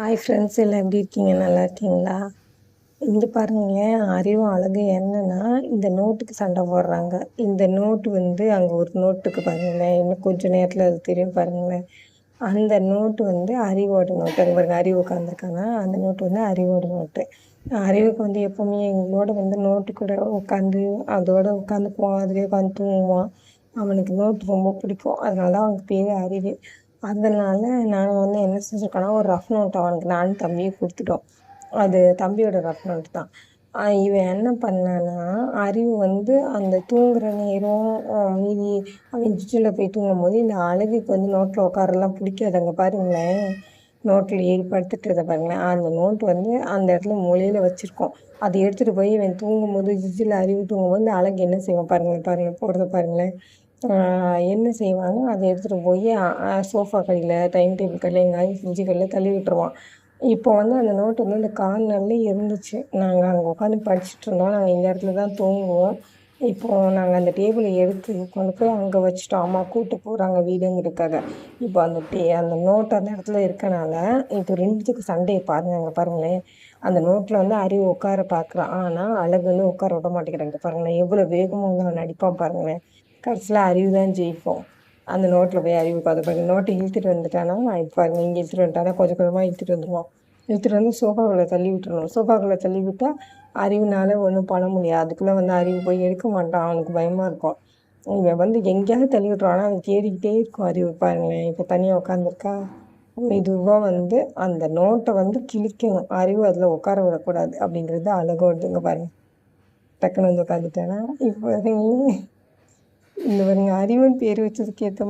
Hi friends எல்லாம் எப்படி இருக்கீங்க? நல்லா இருக்கீங்களா? இங்கே பாருங்களேன் அறிவும் அழகு என்னன்னா இந்த நோட்டுக்கு சண்டை போடுறாங்க. இந்த நோட்டு வந்து அங்கே ஒரு நோட்டுக்கு பாருங்களேன். இன்னும் கொஞ்சம் நேரத்தில் அது தெரியும் பாருங்களேன். அந்த நோட்டு வந்து அறிவோட நோட்டு. அங்கே பாருங்க அறிவு உட்காந்துருக்காங்க அந்த நோட்டு வந்து அறிவோட நோட்டு. அறிவுக்கு வந்து எப்போவுமே எங்களோட வந்து நோட்டு கூட உட்காந்து அதோட உட்காந்துக்குவான் அதுலேயே உட்காந்து தூங்குவான். அவனுக்கு நோட்டு ரொம்ப பிடிக்கும். அதனால தான் அவனுக்கு பேர் அறிவு. அதனால் நாங்கள் வந்து என்ன செஞ்சுருக்கோன்னா ஒரு ரஃப் நோட் அவனுக்கு நானும் தம்பியும் கொடுத்துட்டோம். அது தம்பியோட ரஃப் நோட் தான். இவன் என்ன பண்ணான்னா அறிவு வந்து அந்த தூங்குற நேரம் மீதி அவன் ஜிஜில் போய் தூங்கும்போது இந்த அழகுக்கு வந்து நோட்டில் உட்காரலாம் பிடிக்காதங்க பாருங்களேன். நோட்டில் ஏறி பாருங்களேன். அந்த நோட் வந்து அந்த இடத்துல மொழியில் வச்சுருக்கோம். அதை எடுத்துகிட்டு போய் இவன் தூங்கும் போது ஜிஜில் அறிவு தூங்கும்போது இந்த அழகு என்ன செய்வான் பாருங்களேன் பாருங்கள் போகிறத பாருங்களேன். என்ன செய்வாங்க? அதை எடுத்துகிட்டு போய் சோஃபா கடையில் டைனிங் டேபிள் கடையில் எங்கேயாவது ஃப்ரிட்ஜு கடையில் தள்ளி விட்டுருவான். இப்போ வந்து அந்த நோட்டு வந்து அந்த கார்னர்லேயே இருந்துச்சு. நாங்கள் அங்கே உட்காந்து படிச்சுட்ருந்தோம் நாங்கள் இந்த இடத்துல தான் தூங்குவோம். இப்போது நாங்கள் அந்த டேபிளை எடுத்து கொண்டு போய் அங்கே வச்சுட்டோம். அம்மா கூட்டு போகிறாங்க வீடுங்கிறதுக்காக. இப்போ அந்த டே அந்த நோட் அந்த இடத்துல இருக்கனால இப்போ ரெண்டுத்துக்கு சண்டையை பாருங்கள் அங்கே பாருங்களேன். அந்த நோட்டில் வந்து அறிவு உட்கார பார்க்குறான் ஆனால் அழகு வந்து உட்கார விட மாட்டேங்கிறாங்க. பாருங்களேன் எவ்வளோ வேகமாக வந்து அவன் நடிப்பான் பாருங்களேன். கடைசியில் அறிவு தான் ஜெயிப்போம். அந்த நோட்டில் போய் அறிவு பார்த்து பாருங்க நோட்டை இழுத்துட்டு வந்துட்டானா? இப்போ பாருங்க இங்கே இழுத்துட்டு வந்துட்டானா? கொஞ்சம் கொஞ்சமாக இழுத்துட்டு வந்துடுவோம் இழுத்துட்டு வந்து சோஃபாக்குள்ளே தள்ளி விட்டுருணும் சோஃபாக்குள்ளே தள்ளி விட்டால் அறிவுனால ஒன்றும் பண்ண முடியாது. அதுக்குள்ளே வந்து அறிவு போய் எடுக்க மாட்டான். அவனுக்கு பயமாக இருக்கும். இவன் வந்து எங்கேயாவது தள்ளி விட்டுருவானா? அவன் தேடிக்கிட்டே இருக்கும் அறிவு. பாருங்களேன் இப்போ தனியாக உட்காந்துருக்கா இதுவாக வந்து அந்த நோட்டை வந்து கிழிக்கணும். அறிவு அதில் உட்கார விடக்கூடாது. அப்படிங்கிறது அழகோடுதுங்க பாருங்கள் டக்குன்னு வந்து உட்காந்துட்டேன்னா இப்போ இந்த பாருங்க அறிவன் பேர் வச்சதுக்கு ஏற்ற மாதிரி